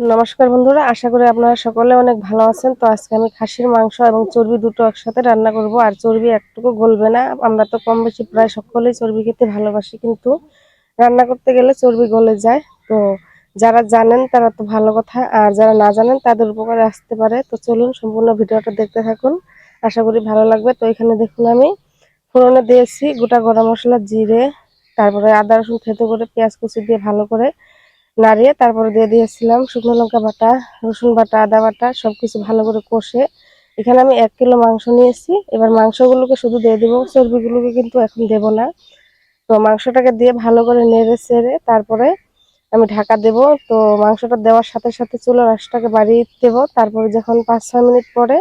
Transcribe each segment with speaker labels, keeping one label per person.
Speaker 1: নমস্কার বন্ধুরা, আশা করি আপনারা সকলে অনেক ভালো আছেন। তো আজকে আমি খাসির, মাংস এবং চর্বি দুটো একসাথে রান্না করব। আর চর্বি একটুকু গলবে না। আমরা তো কম বেশি প্রায় সকলেই চর্বি খেতে ভালোবাসি, কিন্তু রান্না করতে গেলে চর্বি গলে যায়। তো যারা জানেন তারা তো ভালো কথা, আর যারা না জানেন তাদের উপকারে আসতে পারে। তো চলুন সম্পূর্ণ ভিডিওটা দেখতে থাকুন। আশা করি ভালো লাগবে। তো এখানে দেখুন আমি ফোড়নে দিয়েছি গোটা গরম মশলা, জিরে, তারপরে আদা, রসুন থেতো করে পেঁয়াজ কুচি দিয়ে ভালো করে নাড়িয়ে তারপরে দিয়ে দিয়েছিলাম শুকনো লঙ্কা বাটা, রসুন বাটা, আদা বাটা, সবকিছু ভালো করে কষে। এখানে আমি এক কিলো মাংস নিয়েছি। এবার মাংসগুলোকে শুধু দিয়ে দেবো, চর্বিগুলোকে কিন্তু এখন দেব না। তো মাংসটাকে দিয়ে ভালো করে নেড়ে চেড়ে তারপরে আমি ঢাকা দেব। তো মাংসটা দেওয়ার সাথে সাথে চুলো আঁশটাকে বাড়িয়ে দেব। তারপরে যখন পাঁচ ছয় মিনিট পরে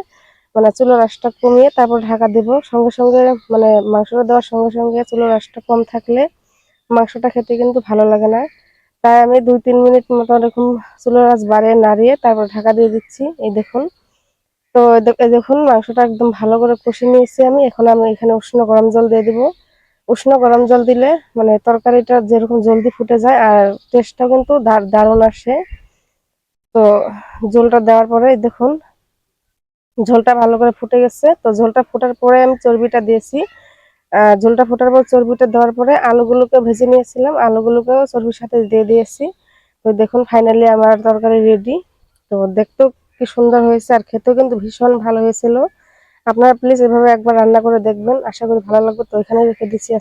Speaker 1: মানে চুলো আঁশটা কমিয়ে তারপর ঢাকা দেব। সঙ্গে সঙ্গে মানে মাংসটা দেওয়ার সঙ্গে সঙ্গে চুলোর আঁশটা কম থাকলে মাংসটা খেতে কিন্তু ভালো লাগে না। তাই আমি দুই, তিন মিনিট মতো এরকম চুলোর আঁচ বাড়িয়ে নাড়িয়ে তারপর ঢাকা দিয়ে দিচ্ছি। এই দেখুন। তো দেখুন, মাংসটা একদম ভালো করে কষে নিয়েছি আমি। এখন আমি এখানে উষ্ণ গরম জল দিয়ে দিব। উষ্ণ গরম জল দিলে মানে তরকারিটা যেরকম জলদি ফুটে যায় আর টেস্টটাও কিন্তু দার- দারুণ আসে। তো ঝোলটা দেওয়ার পরে দেখুন, ঝোলটা ভালো করে ফুটে গেছে। তো ঝোলটা ফোটার পরে আমি চর্বিটা দিয়েছি। ঝোলটা ফোটার পর চর্বিটা দেওয়ার পরে আলুগুলোকে ভেজে নিয়েছিলাম। আলুগুলোকেও চর্বির সাথে দিয়ে দিয়েছি। তো দেখুন ফাইনালি আমার তরকারি রেডি তো দেখতেও কি সুন্দর হয়েছে আর খেতেও কিন্তু ভীষণ ভালো হয়েছিল। আপনারা প্লিজ এভাবে একবার রান্না করে দেখবেন। আশা করি ভালো লাগবে। তো এখানে রেখে দিচ্ছি।